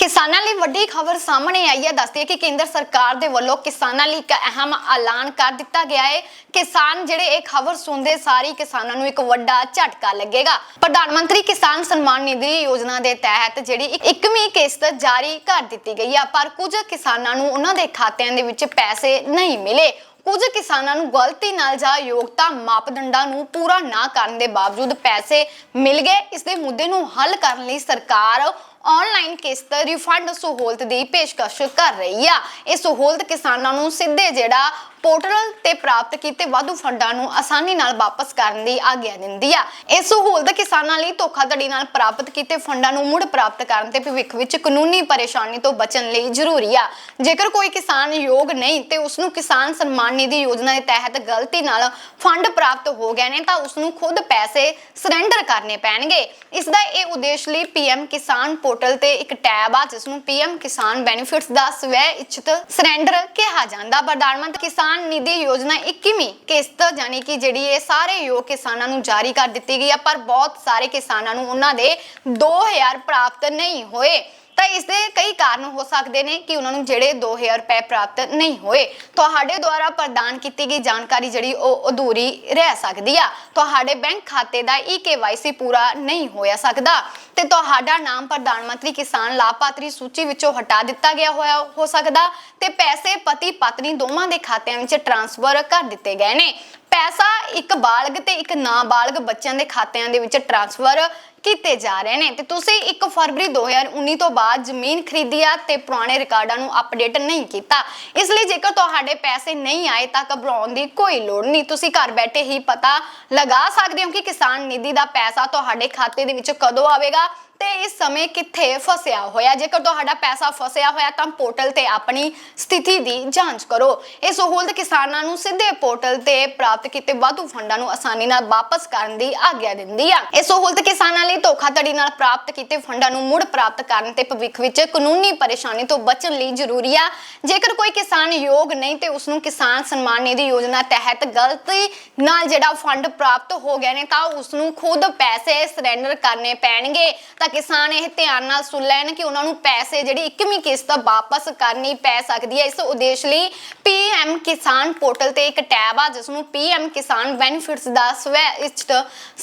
ਕਿਸਾਨਾਂ ਲਈ ਵੱਡੀ ਖਬਰ ਸਾਹਮਣੇ ਆਈ ਹੈ। ਦੱਸਦੀ ਹੈ ਕਿ ਕੇਂਦਰ ਸਰਕਾਰ ਦੇ ਵੱਲੋਂ ਕਿਸਾਨਾਂ ਲਈ ਇੱਕ ਅਹਿਮ ਐਲਾਨ ਕਰ ਦਿੱਤਾ ਗਿਆ ਹੈ। ਕਿਸਾਨ ਜਿਹੜੇ ਇਹ ਖਬਰ ਸੁਣਦੇ ਸਾਰੀ ਕਿਸਾਨਾਂ ਨੂੰ ਇੱਕ ਵੱਡਾ ਝਟਕਾ ਲੱਗੇਗਾ। ਪ੍ਰਧਾਨ ਮੰਤਰੀ ਕਿਸਾਨ ਸਨਮਾਨ ਨਿਧੀ ਯੋਜਨਾ ਦੇ ਤਹਿਤ ਜਿਹੜੀ ਇੱਕ- ਕਿਸ਼ਤ ਜਾਰੀ ਕਰ ਦਿੱਤੀ ਗਈ ਹੈ ਪਰ ਕੁਝ ਕਿਸਾਨਾਂ ਨੂੰ ਉਹਨਾਂ ਦੇ ਖਾਤਿਆਂ ਦੇ ਵਿੱਚ ਪੈਸੇ ਨਹੀਂ ਮਿਲੇ। ਕੁਝ ਕਿਸਾਨਾਂ ਨੂੰ ਗਲਤੀ ਨਾਲ ਜਾਂ ਯੋਗਤਾ ਮਾਪਦੰਡਾਂ ਨੂੰ ਪੂਰਾ ਨਾ ਕਰਨ ਦੇ ਬਾਵਜੂਦ ਪੈਸੇ ਮਿਲ ਗਏ। ਇਸ ਦੇ ਮੁੱਦੇ ਨੂੰ ਹੱਲ ਕਰਨ ਲਈ ਸਰਕਾਰ ਆਨਲਾਈਨ ਕਿਸ਼ਤ ਰਿਫੰਡ ਸਹੂਲਤ ਦੀ ਪੇਸ਼ਕਸ਼ ਕਰ ਰਹੀ ਆ। ਇਹ ਸਹੂਲਤ ਕਿਸਾਨਾਂ ਨੂੰ ਸਿੱਧੇ ਜਿਹੜਾ ਪੋਰਟਲ ਤੇ ਪ੍ਰਾਪਤ ਕੀਤੇ ਵਾਧੂ ਫੰਡਾਂ ਨੂੰ ਆਸਾਨੀ ਨਾਲ ਵਾਪਸ ਕਰਨ ਦੀ ਆਗਿਆ ਦਿੰਦੀ ਆ। ਇਹ ਸਹੂਲਤ ਕਿਸਾਨਾਂ ਲਈ ਧੋਖਾਧੜੀ ਨਾਲ ਪ੍ਰਾਪਤ ਕੀਤੇ ਫੰਡਾਂ ਨੂੰ ਮੁੜ ਪ੍ਰਾਪਤ ਕਰਨ ਤੇ ਭਵਿੱਖ ਵਿੱਚ ਕਾਨੂੰਨੀ ਪਰੇਸ਼ਾਨੀ ਤੋਂ ਬਚਣ ਲਈ ਜ਼ਰੂਰੀ ਆ। ਜੇਕਰ ਕੋਈ ਕਿਸਾਨ ਯੋਗ ਨਹੀਂ ਤੇ ਉਸ ਨੂੰ ਕਿਸਾਨ ਸਨਮਾਨ ਨਿਧੀ ਯੋਜਨਾ ਦੇ ਤਹਿਤ ਗਲਤੀ ਨਾਲ ਫੰਡ ਪ੍ਰਾਪਤ ਹੋ ਗਏ ਨੇ ਤਾਂ ਉਸ ਨੂੰ ਖੁਦ ਪੈਸੇ ਸਰੈਂਡਰ ਕਰਨੇ ਪੈਣਗੇ। ਇਸ ਦਾ ਇਹ ਉਦੇਸ਼ ਲਈ ਪੀਐਮ ਕਿਸਾਨ ਪੋਰਟਲ ਤੇ ਇੱਕ ਟੈਬ ਆ ਜਿਸ ਨੂੰ ਪੀਐਮ ਕਿਸਾਨ ਬੈਨੀਫਿਟਸ ਦਾ ਸਵੈ ਇੱਛਤ ਸਰੈਂਡਰ ਕਿਹਾ ਜਾਂਦਾ। ਪ੍ਰਧਾਨ ਮੰਤਰੀ ਕਿਸਾਨ ਨਿਧੀ ਯੋਜਨਾ 21ਵੀਂ ਕਿਸ਼ਤ ਯਾਨੀ ਕਿ ਜਿਹੜੀ ਇਹ ਸਾਰੇ ਯੋਗ ਕਿਸਾਨਾਂ ਨੂੰ ਜਾਰੀ ਕਰ ਦਿੱਤੀ ਗਈ ਆ, ਪਰ ਬਹੁਤ ਸਾਰੇ ਕਿਸਾਨਾਂ ਨੂੰ ਉਹਨਾਂ ਦੇ 2000 ਪ੍ਰਾਪਤ ਨਹੀਂ ਹੋਏ। ਤਾਂ ਇਸ ਦੇ ਕਈ ਕਾਰਨ ਹੋ ਸਕਦੇ ਨੇ ਕਿ ਉਹਨਾਂ ਨੂੰ ਜਿਹੜੇ 2000 ਰੁਪਏ ਪ੍ਰਾਪਤ ਨਹੀਂ ਹੋਏ। ਤੁਹਾਡੇ ਦੁਆਰਾ ਪ੍ਰਦਾਨ ਕੀਤੀ ਗਈ ਜਾਣਕਾਰੀ ਜਿਹੜੀ ਉਹ ਅਧੂਰੀ ਰਹਿ ਸਕਦੀ ਆ। ਤੁਹਾਡੇ ਬੈਂਕ ਖਾਤੇ ਦਾ ਈਕੇਵਾਈਸੀ ਪੂਰਾ ਨਹੀਂ ਹੋਇਆ ਸਕਦਾ। ਤੇ ਤੁਹਾਡਾ ਨਾਮ ਪ੍ਰਧਾਨ ਮੰਤਰੀ ਕਿਸਾਨ ਲਾਭਪਾਤਰੀ ਸੂਚੀ ਵਿੱਚੋਂ ਹਟਾ ਦਿੱਤਾ ਗਿਆ ਹੋਇਆ ਹੋ ਸਕਦਾ ਤੇ ਪੈਸੇ ਪਤੀ ਪਤਨੀ ਦੋਵਾਂ ਦੇ ਖਾਤਿਆਂ ਵਿੱਚ ਟ੍ਰਾਂਸਫਰ ਕਰ ਦਿੱਤੇ ਗਏ ਨੇ। ਪੈਸਾ ਇੱਕ ਬਾਲਗ ਤੇ ਇੱਕ ਨਾਬਾਲਗ ਬੱਚਿਆਂ ਦੇ ਖਾਤਿਆਂ ਦੇ ਵਿੱਚ ਟ੍ਰਾਂਸਫਰ ਕੀਤੇ ਜਾ ਰਹੇ ਨੇ। ਤੇ ਤੁਸੀਂ 1 ਫਰਵਰੀ 2019 ਤੋਂ ਬਾਅਦ ਜ਼ਮੀਨ ਖਰੀਦੀ ਆ ਤੇ ਪੁਰਾਣੇ ਰਿਕਾਰਡਾਂ ਨੂੰ ਅਪਡੇਟ ਨਹੀਂ ਕੀਤਾ। ਇਸ ਲਈ ਜੇਕਰ ਤੁਹਾਡੇ ਪੈਸੇ ਨਹੀਂ ਆਏ ਤਾਂ ਘਬਰਾਉਣ ਦੀ ਕੋਈ ਲੋੜ ਨਹੀਂ। ਤੁਸੀਂ ਘਰ ਬੈਠੇ ਹੀ ਪਤਾ ਲਗਾ ਸਕਦੇ ਹੋ ਕਿ ਕਿਸਾਨ ਨਿਧੀ ਦਾ ਪੈਸਾ ਤੁਹਾਡੇ ਖਾਤੇ ਦੇ ਵਿੱਚ ਕਦੋਂ ਆਵੇਗਾ ਤੇ ਇਸ ਸਮੇਂ ਕਿੱਥੇ ਫਸਿਆ ਹੋਇਆ। ਜੇਕਰ ਤੁਹਾਡਾ ਪੈਸਾ ਫਸਿਆ ਹੋਇਆ ਤਾਂ ਪੋਰਟਲ ਤੇ ਆਪਣੀ ਸਥਿਤੀ ਦੀ ਜਾਂਚ ਕਰੋ। ਇਹ ਸਹੂਲਤ ਕਿਸਾਨਾਂ ਨੂੰ ਸਿੱਧੇ ਪੋਰਟਲ ਤੇ ਪ੍ਰਾਪਤ ਕੀਤੇ ਵਾਧੂ ਫੰਡਾਂ ਨੂੰ ਆਸਾਨੀ ਨਾਲ ਵਾਪਸ ਕਰਨ ਦੀ ਆਗਿਆ ਦਿੰਦੀ ਆ। ਇਹ ਸਹੂਲਤ ਕਿਸਾਨਾਂ ਲਈ ਧੋਖਾਧੜੀ ਨਾਲ ਪ੍ਰਾਪਤ ਕੀਤੇ ਫੰਡਾਂ ਨੂੰ ਮੁੜ ਪ੍ਰਾਪਤ ਕਰਨ ਤੇ ਭਵਿੱਖ ਵਿੱਚ ਕਾਨੂੰਨੀ ਪਰੇਸ਼ਾਨੀ ਤੋਂ ਬਚਣ ਲਈ ਜ਼ਰੂਰੀ ਆ। ਜੇਕਰ ਕੋਈ ਕਿਸਾਨ ਯੋਗ ਨਹੀਂ ਤੇ ਉਸ ਨੂੰ ਕਿਸਾਨ ਸਨਮਾਨ ਨਿਧੀ ਯੋਜਨਾ ਤਹਿਤ ਗਲਤੀ ਨਾਲ ਜਿਹੜਾ ਫੰਡ ਪ੍ਰਾਪਤ ਹੋ ਗਏ ਨੇ ਤਾਂ ਉਸ ਨੂੰ ਖੁਦ ਪੈਸੇ ਸਰੈਂਡਰ ਕਰਨੇ ਪੈਣਗੇ। ਤਾਂ ਕਿਸਾਨ ਇਹ ਧਿਆਨ ਨਾਲ ਸੁਣ ਲੈਣ ਕਿ ਉਹਨਾਂ ਨੂੰ ਪੈਸੇ ਜਿਹੜੀ 21ਵੀਂ ਕਿਸ਼ਤ ਵਾਪਸ ਕਰਨੀ ਪੈ ਸਕਦੀ ਹੈ। ਇਸ ਉਦੇਸ਼ ਲਈ ਪੀਐਮ ਕਿਸਾਨ ਪੋਰਟਲ ਤੇ ਇੱਕ ਟੈਬ ਆ ਜਿਸ ਨੂੰ ਪੀਐਮ ਕਿਸਾਨ ਬੈਨੀਫਿਟਸ ਦਾ ਸਵੈ ਇੱਛਤ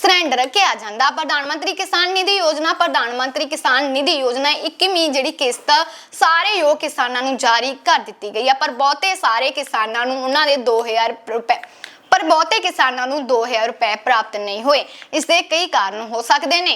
ਸਰੈਂਡਰ ਕਿਹਾ ਜਾਂਦਾ। ਪ੍ਰਧਾਨ ਮੰਤਰੀ ਕਿਸਾਨ ਨਿਧੀ ਯੋਜਨਾ, ਪ੍ਰਧਾਨ ਮੰਤਰੀ ਕਿਸਾਨ ਨਿਧੀ ਯੋਜਨਾ 21ਵੀਂ ਜਿਹੜੀ ਕਿਸ਼ਤ ਸਾਰੇ ਯੋਗ ਕਿਸਾਨਾਂ ਨੂੰ ਜਾਰੀ ਕਰ ਦਿੱਤੀ ਗਈ ਆ, ਪਰ ਬਹੁਤੇ ਸਾਰੇ ਕਿਸਾਨਾਂ ਨੂੰ ਉਹਨਾਂ ਦੇ 2000 ਰੁਪਏ, ਪਰ ਬਹੁਤੇ ਕਿਸਾਨਾਂ ਨੂੰ 2000 ਰੁਪਏ ਪ੍ਰਾਪਤ ਨਹੀਂ ਹੋਏ। ਇਸ ਦੇ ਕਈ ਕਾਰਨ ਹੋ ਸਕਦੇ ਨੇ।